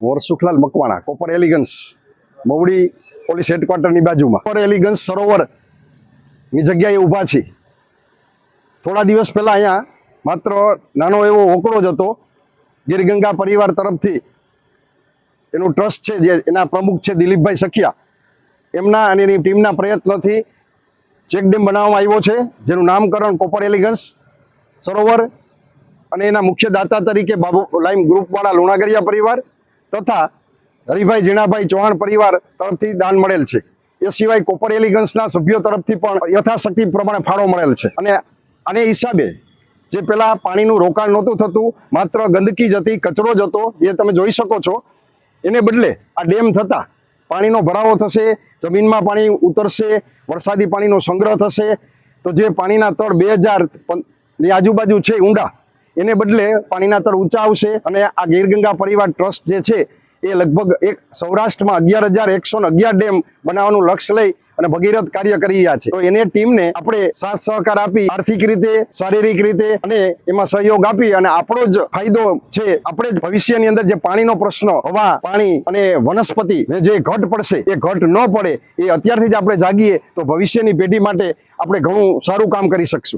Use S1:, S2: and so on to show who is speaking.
S1: Mor Sukhlal Makwana, Copper Elegance, Mavdi police હેડક્વાર્ટરની બાજુમાં. Copper elegance સરોવરની જગ્યાએ ઊભા છે. થોડા દિવસ પહેલાં અહીંયા માત્ર નાનો એવો ઓકળો જ હતો. ગીરગંગા પરિવાર તરફથી એનું ટ્રસ્ટ છે જે એના પ્રમુખ છે દિલીપભાઈ સખિયા. એમના અને એની ટીમના પ્રયત્નથી ચેકડેમ બનાવવામાં આવ્યો છે, જેનું નામકરણ કોપર એલિગન્સ સરોવર અને એના મુખ્ય દાતા તરીકે બાબુ લાઈમ ગ્રુપવાળા લુણાગરિયા પરિવાર તથા હરિભાઈ જીણાભાઈ ચૌહાણ પરિવાર તરફથી દાન મળેલ છે. એ સિવાય કોપર એલિગન્સના સભ્યો તરફથી પણ યથાશક્તિ પ્રમાણે ફાળો મળેલ છે. અને આને હિસાબે જે પેલા પાણીનું રોકાણ નહોતું થતું, માત્ર ગંદકી જ હતી, કચરો જ હતો, જે તમે જોઈ શકો છો, એને બદલે આ ડેમ થતાં પાણીનો ભરાવો થશે, જમીનમાં પાણી ઉતરશે, વરસાદી પાણીનો સંગ્રહ થશે, તો જે પાણીના તળ બે હજારની આજુબાજુ છે ઊંડા એને બદલે પાણીના તર ઊંચા આવશે અને આ ગીરગંગા પરિવાર ટ્રસ્ટ જે છે એ લગભગ એક સૌરાષ્ટ્રમાં અગિયાર હજાર એકસો અગિયાર ડેમ બનાવવાનું લક્ષ્ય લઈ અને ભગીરથ કાર્ય કરી રહ્યા છે. તો એને ટીમને આપણે સાથ સહકાર આપી, આર્થિક રીતે, શારીરિક રીતે અને એમાં સહયોગ આપી અને આપણો જ ફાયદો છે. આપણે ભવિષ્યની અંદર જે પાણીનો પ્રશ્ન, હવા, પાણી અને વનસ્પતિ જે ઘટ પડશે, એ ઘટ ન પડે, એ અત્યારથી જ આપણે જાગીએ તો ભવિષ્યની પેઢી માટે આપણે ઘણું સારું કામ કરી શકશું.